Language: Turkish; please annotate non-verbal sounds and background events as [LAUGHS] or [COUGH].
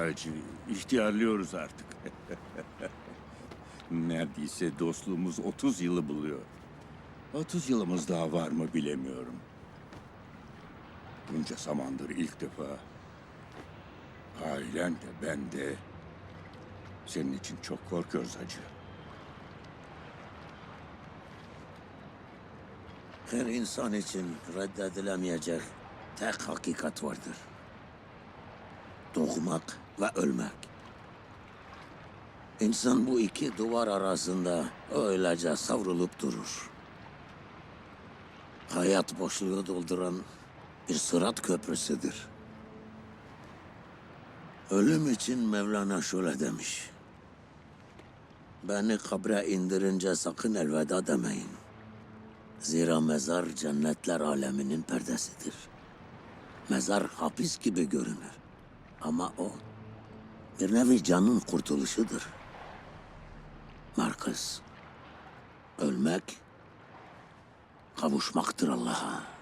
Hacı, ihtiyarlıyoruz artık. [LAUGHS] Neredeyse dostluğumuz 30 yılı buluyor. 30 yılımız daha var mı bilemiyorum. Bunca zamandır ilk defa ailen de ben de senin için çok korkuyoruz hacı. Her insan için reddedilemeyecek tek hakikat vardır. Doğmak ve ölmek. İnsan bu iki duvar arasında öylece savrulup durur. Hayat boşluğu dolduran bir sırat köprüsüdür. Ölüm için Mevlana şöyle demiş. Beni kabre indirince sakın elveda demeyin. Zira mezar cennetler aleminin perdesidir. Mezar hapis gibi görünür. Ama o bir nevi canın kurtuluşudur. Marcus, ölmek kavuşmaktır Allah'a.